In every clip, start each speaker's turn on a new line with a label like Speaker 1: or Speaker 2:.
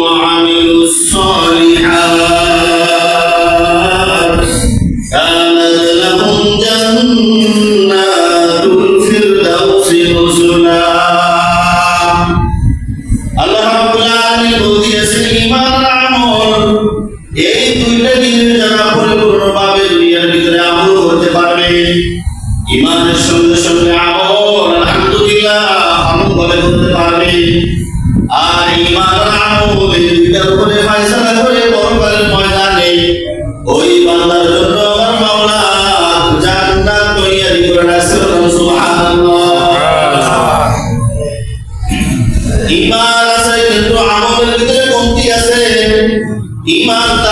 Speaker 1: وعملوا الصالحات كانت لهم جنات الفردوس نزلا الله رب العالمين يسلم الرحمن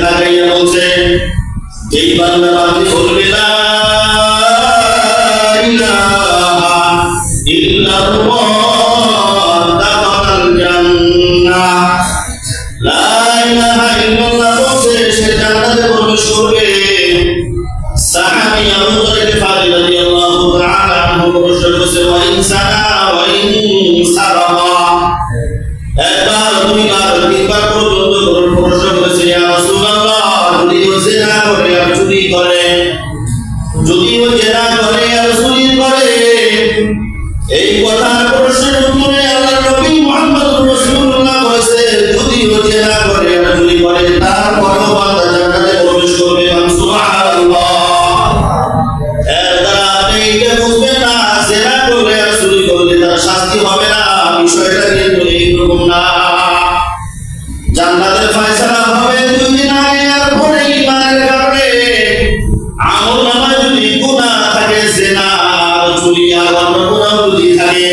Speaker 1: লাগাইয়া বলছে এই বাংলা যদি ঘটনাও যদি থাকে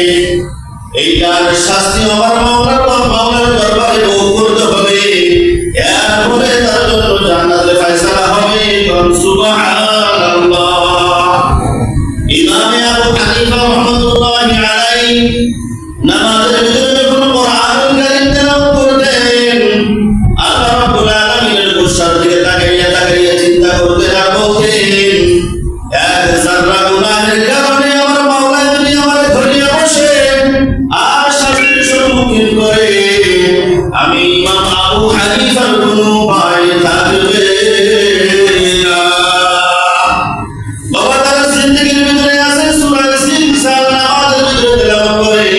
Speaker 1: এইটার শাস্তি আমার মামলা মামলার দরবারে ভোগ হবে। এরপরে তার জন্য জান্নাতে ফায়সালা হবে। সুবহানাল্লাহ। ইমামে আবু হানিফা রাহমাতুল্লাহি আলাইহি নামাজের ভিতরে মুনকির করে, আমি ইমাম আবু হানিফার কোনো ভাই থাকবে বাবা তারা আছে সুরায় সিনসাল নামাজের ভিতরে তেলাওয়াত করেন।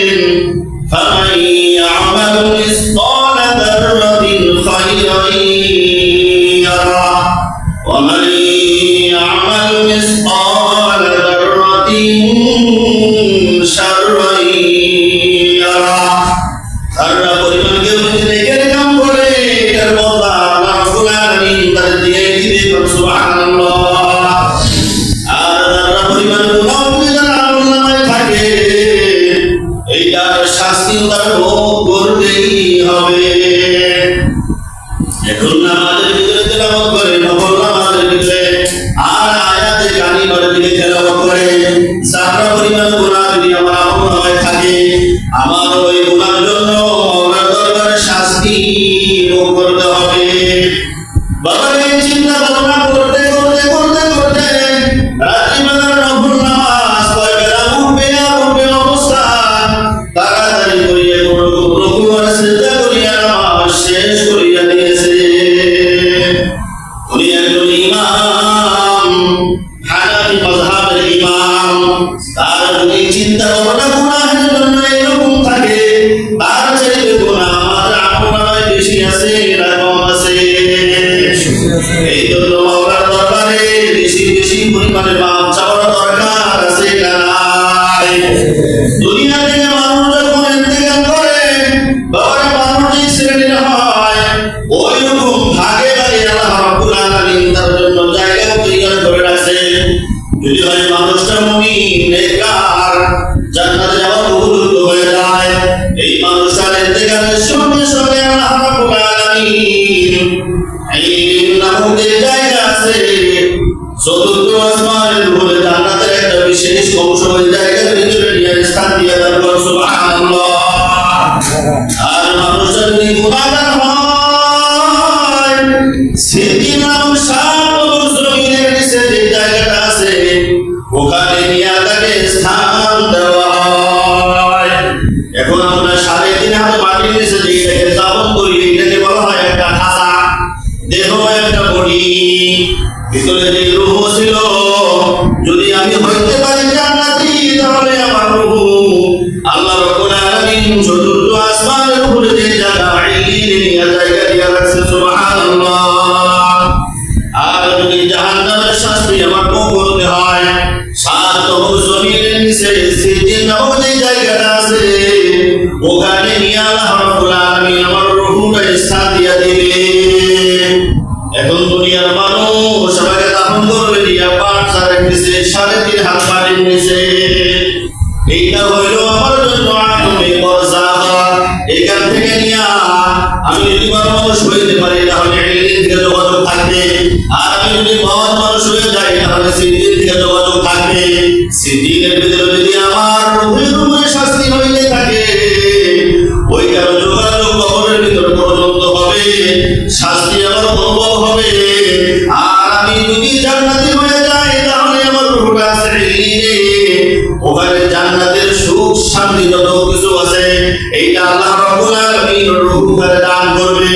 Speaker 1: মজহাবের ইমাম তার উনি চিন্তা ভাবনা nuestro movimiento. দিতেছে যে এটাকে স্থাপন করি, এটাকে বলা হয় একটা খাসা দেহ একটা বডি ভিতরে যে রূহ আর আমি যদি মহৎ মানুষ হয়ে যাই, তাহলে সিদ্দির দিকে যোগাযোগ থাকবে। সিদ্দিকের ভিতরে যদি আমার গভীর উপরে শাস্তি হইতে থাকে ওই কারও যোগাযোগ কবরের ভিতরে পর্যন্ত হবে, শাস্তি আমার অনুভব হবে। আর আমি যদি জান্নাতি হয়ে যাই, তাহলে আমার রুহটা আছে ওখানে জান্নাতের সুখ, শান্তি যত কিছু আছে, এইটা আল্লাহ রবুল আলমিন রুহ দান করবে।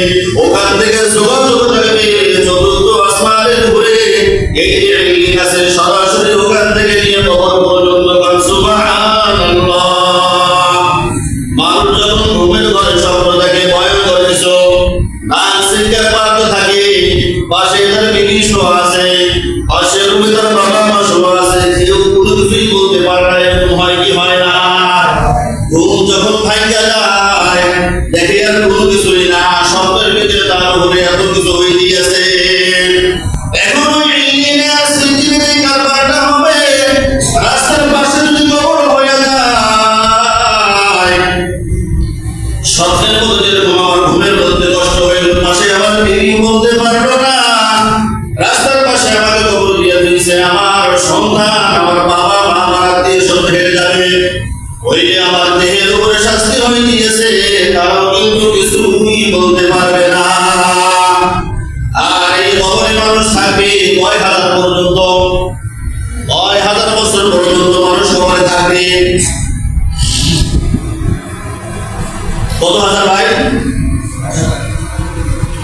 Speaker 1: Ele, ele, ele, ele,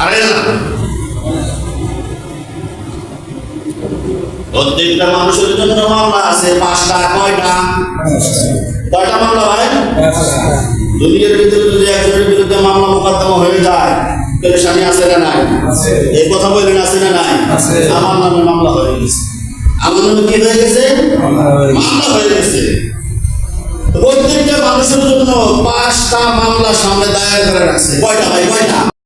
Speaker 1: আড়াই প্রত্যেকটা মানুষের জন্য মামলা আছে পাঁচটা কয়টা? কয়টা মামলা ভাই দুনিয়ার ভিতরে যদি একজনের বিরুদ্ধে মামলা মোকদ্দমা হয়ে যায় পেরেশানি আছে না নাই? এই কথা বললেন আছে না নাই? আমার নামে মামলা হয়ে গেছে। আমার নামে কি হয়ে গেছে। মামলা হয়ে গেছে। প্রত্যেকটা মানুষের জন্য পাঁচটা মামলা সামনে দায়ের করে রাখছে। কয়টা ভাই কয়টা?